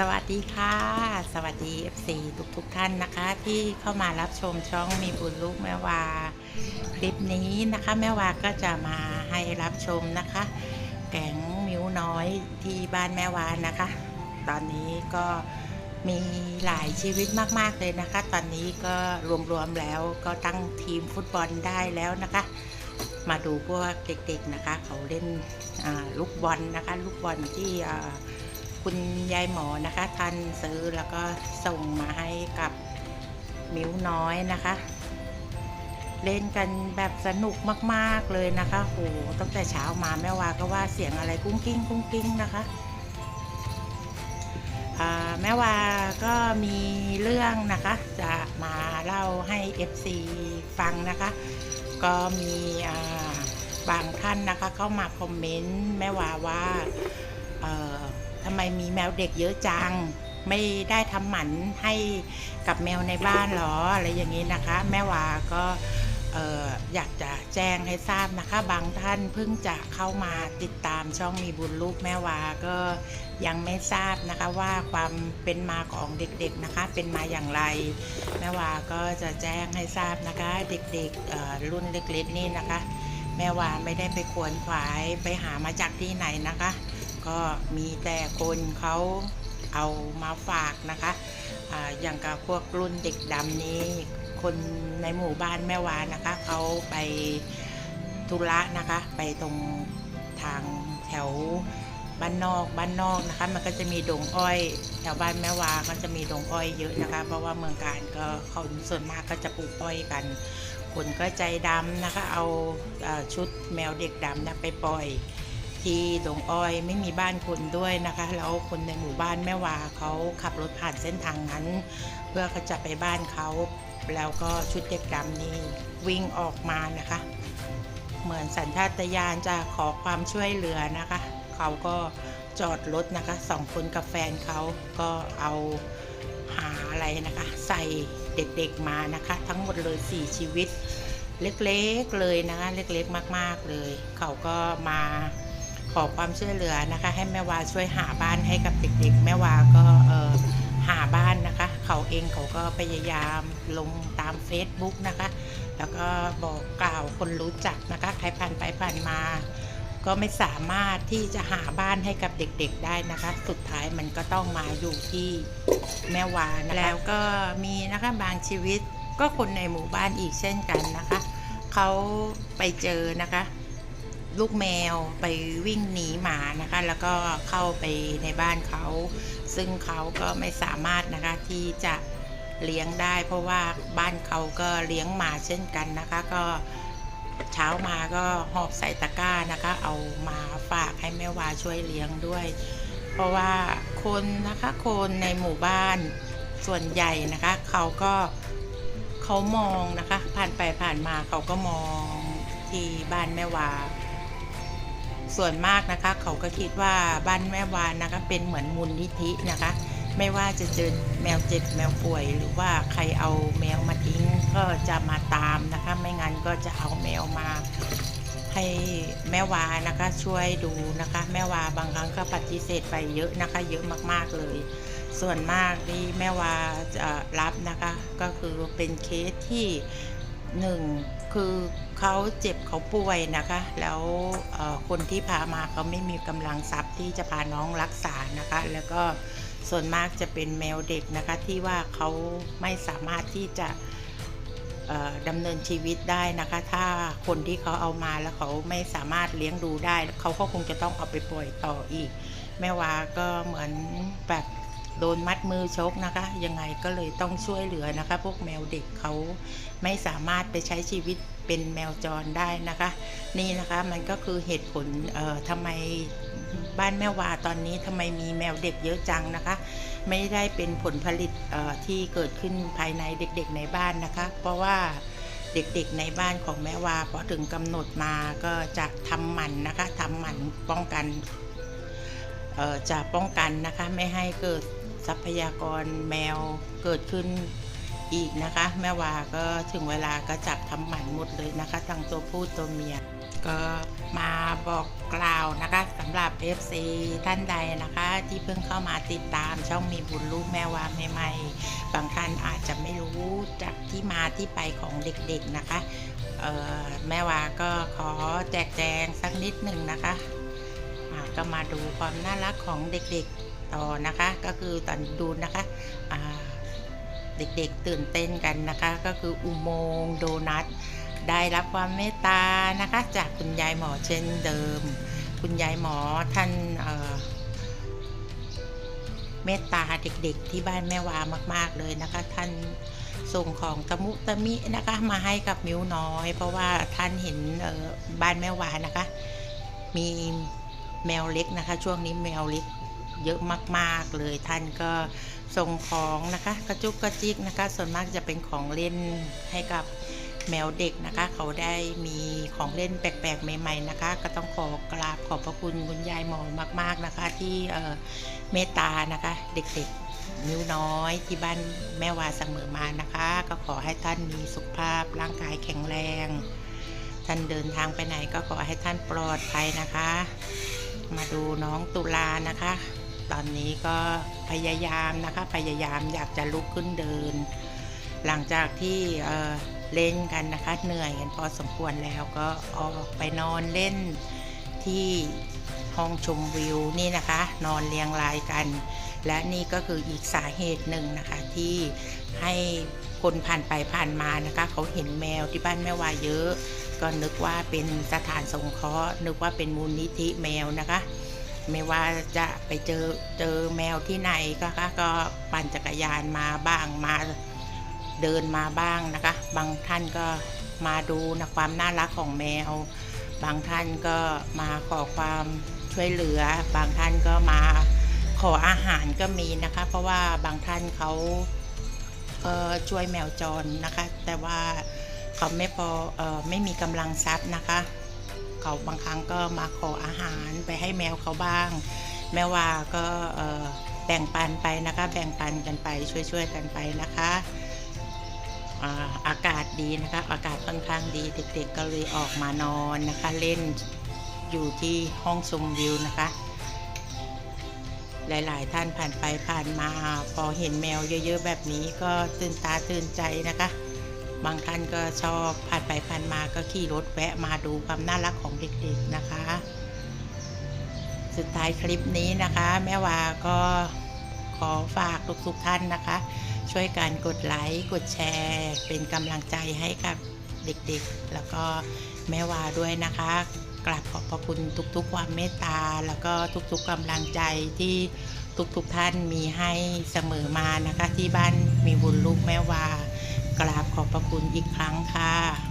สวัสดีค่ะ สวัสดี FC ทุกทุกท่านนะคะ ที่เข้ามารับชมช่องมีบุญลูกแม่วา คลิปนี้นะคะ แม่วาก็จะมาให้รับชมนะคะ แกงมิ้วน้อยที่บ้านแม่วานะคะ ตอนนี้ก็มีหลายชีวิตมาก ๆ เลยนะคะ ตอนนี้ก็รวม ๆ แล้วก็ตั้งทีมฟุตบอลได้แล้วนะคะ มาดูพวกเด็ก ๆ นะคะ เขาเล่นลูกบอลนะคะ ลูกบอลที่อ่า คุณยายหมอนะคะทันซื้อแล้วก็ส่งมาให้กับมิ้วน้อยนะคะ เล่นกันแบบสนุกมากๆเลยนะคะโหตั้งแต่เช้ามาแม่วาก็ว่าเสียงอะไรกุ้งกิ้งกุ้งกิ้งนะคะแม่วาก็มีเรื่องนะคะ จะมาเล่าให้ FC ฟังนะคะ ก็มีบางท่านนะคะเข้ามาคอมเมนต์แม่วาว่า ทำไมมีแมวเด็กเยอะจัง ไม่ได้ทำหมันให้กับแมวในบ้านหรออะไรอย่างนี้นะคะ แม่วาก็อยากจะแจ้งให้ทราบนะคะ บางท่านเพิ่งจะเข้ามาติดตามช่องมีบุญลูกแม่วาก็ยังไม่ทราบนะคะว่าความเป็นมาของเด็กๆนะคะ เป็นมาอย่างไร แม่วาก็จะแจ้งให้ทราบนะคะ เด็กๆรุ่นเล็กๆนี่นะคะ แม่วาไม่ได้ไปขวนขวายไปหามาจากที่ไหนนะคะ ก็มีแต่คนเขาเอามาฝากนะคะอาอย่างกับพวกรุ่นเด็กดำนี้ คนในหมู่บ้านแม่วานนะคะเขาไปธุระนะคะ ไปตรงทางแถวบ้านนอกบ้านนอกนะคะ มันก็จะมีดงอ้อยแถวบ้านแม่วาก็จะมีดงอ้อยเยอะนะคะ เพราะว่าเมืองการก็คนส่วนมากก็จะปลูกอ้อยกัน คนก็ใจดำนะคะ เอาชุดแมวเด็กดำนะไปปล่อย ที่ดงอ้อยไม่มีบ้านคนด้วยนะคะ แล้วคนในหมู่บ้านแม่วาเขาขับรถผ่านเส้นทางนั้น เพื่อเขาจะไปบ้านเขา แล้วก็ชุดเด็กดำนี่วิ่งออกมานะคะ เหมือนสัญชาตญาณจะขอความช่วยเหลือนะคะ เขาก็จอดรถนะคะสองคนกับแฟนเขาก็เอาหาอะไรนะคะ ใส่เด็กๆมานะคะ ทั้งหมดเลย 4 ชีวิตเล็กๆเลยนะคะ เล็กๆมาก ๆเลย เขาก็มา ขอความช่วยเหลือนะคะ ให้แม่วาช่วยหาบ้านให้กับเด็กๆ แม่วาก็เออหาบ้านนะคะ เขาเองเขาก็พยายามลงตาม Facebook นะคะ แล้วก็บอกกล่าวคนรู้จักนะคะ ใครผ่านไปผ่านมา ก็ไม่สามารถที่จะหาบ้านให้กับเด็กๆได้นะคะ สุดท้ายมันก็ต้องมาอยู่ที่แม่วานะแล้วก็มีนะคะบางชีวิตก็คนในหมู่บ้านอีกเช่นกันนะคะ เขาไปเจอนะคะ ลูกแมวไปวิ่งหนีหมานะคะ แล้วก็เข้าไปในบ้านเขา ซึ่งเขาก็ไม่สามารถนะคะที่จะเลี้ยงได้ เพราะว่าบ้านเขาก็เลี้ยงหมาเช่นกันนะคะ ก็เช้ามาก็หอบใส่ตะกร้านะคะ เอามาฝากให้แม่วาช่วยเลี้ยงด้วย เพราะว่าคนนะคะคนในหมู่บ้านส่วนใหญ่นะคะ เขาก็เขามองนะคะ ผ่านไปผ่านมาเขาก็มองที่บ้านแม่วา ส่วนมากนะคะเขาก็คิดว่าบ้านแม่วานนะคะเป็นเหมือนมูลนิธินะคะ ไม่ว่าจะเจอแมวเจ็บแมวป่วย หรือว่าใครเอาแมวมาทิ้งก็จะมาตามนะคะ ไม่งั้นก็จะเอาแมวมาให้แม่วานะคะช่วยดูนะคะ แม่วาบางครั้งก็ปฏิเสธไปเยอะนะคะ เยอะมากๆเลย ส่วนมากที่แม่วาจะรับนะคะ ก็คือเป็นเคสที่ หนึ่งคือเขาเจ็บเขาป่วยนะคะ แล้วคนที่พามาเขาไม่มีกำลังทรัพย์ที่จะพาน้องรักษานะคะ แล้วก็ส่วนมากจะเป็นแมวเด็กนะคะ ที่ว่าเขาไม่สามารถที่จะดำเนินชีวิตได้นะคะ ถ้าคนที่เขาเอามาแล้วเขาไม่สามารถเลี้ยงดูได้ เขาก็คงจะต้องเอาไปปล่อยต่ออีก แม่วาก็เหมือนแบบ โดนมัดมือชกนะคะ ยังไงก็เลยต้องช่วยเหลือนะคะ พวกแมวเด็กเขาไม่สามารถไปใช้ชีวิตเป็นแมวจรได้นะคะ นี่นะคะมันก็คือเหตุผลเอ่อทำไมบ้านแม่วาตอนนี้ทำไมมีแมวเด็กเยอะจังนะคะ ไม่ได้เป็นผลผลิตเอ่อที่เกิดขึ้นภายในเด็กๆในบ้านนะคะ เพราะว่าเด็กๆในบ้านของแม่วาพอถึงกำหนดมาก็จะทำหมันนะคะทำหมันป้องกันจะป้องกันนะคะ ไม่ให้เกิด ทรัพยากรแมวเกิดขึ้นอีกนะคะ แม่วาก็ถึงเวลาก็จับทำหมันหมดเลยนะคะทั้งตัวผู้ตัวเมีย ก็มาบอกกล่าวนะคะสำหรับ FC ท่านใดนะคะ ที่เพิ่งเข้ามาติดตามช่องมีบุญลูกแม่วาใหม่ๆบางท่านอาจจะไม่รู้จากที่มาที่ไปของเด็กๆนะคะแม่วาก็ขอแจกแจงสักนิดหนึ่งนะคะก็มาดูความน่ารักของเด็กๆ ต่อนะคะ ก็คือตอนดูนะคะเด็กๆตื่นเต้นกันนะคะ ก็คืออุโมงค์โดนัทได้รับความเมตตานะคะ จากคุณยายหมอเช่นเดิม คุณยายหมอท่านเเมตตาเด็กๆ ที่บ้านแม่วามากๆเลยนะคะ ท่านส่งของตะมุตะมินะคะ มาให้กับมิ้วน้อย เพราะว่าท่านเห็นบ้านแม่วานะคะ มีแมวเล็กนะคะ ช่วงนี้แมวเล็ก เยอะมาก ๆ เลยท่านก็ส่งของนะคะ กระจุกกระจิกนะคะ ส่วนมากจะเป็นของเล่นให้กับแมวเด็กนะคะ เขาได้มีของเล่นแปลกๆ ใหม่ๆนะคะ ก็ต้องขอกราบขอบพระคุณคุณยายหมอมาก ๆนะคะ ที่เมตตานะคะ เด็กๆนิ้วน้อยที่บ้านแม่วาเสมอมานะคะ ก็ขอให้ท่านมีสุขภาพร่างกายแข็งแรงท่านเดินทางไปไหนก็ขอให้ท่านปลอดภัยนะคะ มาดูน้องตุลานะคะ ตอนนี้ก็พยายามนะคะ พยายามอยากจะลุกขึ้นเดิน หลังจากที่เเล่นกันนะคะ เหนื่อยกันพอสมควรแล้วก็ออกไปนอนเล่นที่ห้องชมวิวนี่นะคะ นอนเรียงรายกัน และนี่ก็คืออีกสาเหตุหนึ่งนะคะที่ให้คนผ่านไปผ่านมานะคะ เขาเห็นแมวที่บ้านแม่วาเยอะ ก็นึกว่าเป็นสถานสงเคราะห์นึกว่าเป็นมูลนิธิแมวนะคะ ไม่ว่าจะไปเจอเจอแมวที่ไหนก็คะก็ปั่นจักรยานมาบ้างมาเดินมาบ้างนะคะ บางท่านก็มาดูนะความน่ารักของแมว บางท่านก็มาขอความช่วยเหลือ บางท่านก็มาขออาหารก็มีนะคะ เพราะว่าบางท่านเขาก็ช่วยแมวจรนะคะ แต่ว่าเขาไม่พอเออไม่มีกำลังทรัพย์นะคะ เขาบางครั้งก็มาขออาหารไปให้แมวเขาบ้าง แม่ว่าก็แบ่งปันไปนะคะ แบ่งปันกันไปช่วยๆกันไปนะคะอาอากาศดีนะคะ อากาศค่อนข้างดีเด็กๆก็เลยออกมานอนนะคะ เล่นอยู่ที่ห้องชมวิวนะคะ หลายๆ ท่านผ่านไปผ่านมา พอเห็นแมวเยอะๆแบบนี้ก็ตื่นตาตื่นใจนะคะ บางท่านก็ชอบผ่านไปผ่านมาก็ขี่รถแวะมาดูความน่ารักของเด็กๆนะคะ สุดท้ายคลิปนี้นะคะ แม่วาก็ขอฝากทุกๆท่านนะคะ ช่วยกันกดไลค์กดแชร์ เป็นกำลังใจให้กับเด็กๆ แล้วก็แม่วาด้วยนะคะกราบขอบพระคุณทุกๆ ความเมตตา แล้วก็ทุกๆกำลังใจที่ทุกๆท่านมีให้เสมอมานะคะ ที่บ้านมีบุญลูกแม่วา กราบขอบพระคุณอีกครั้งค่ะ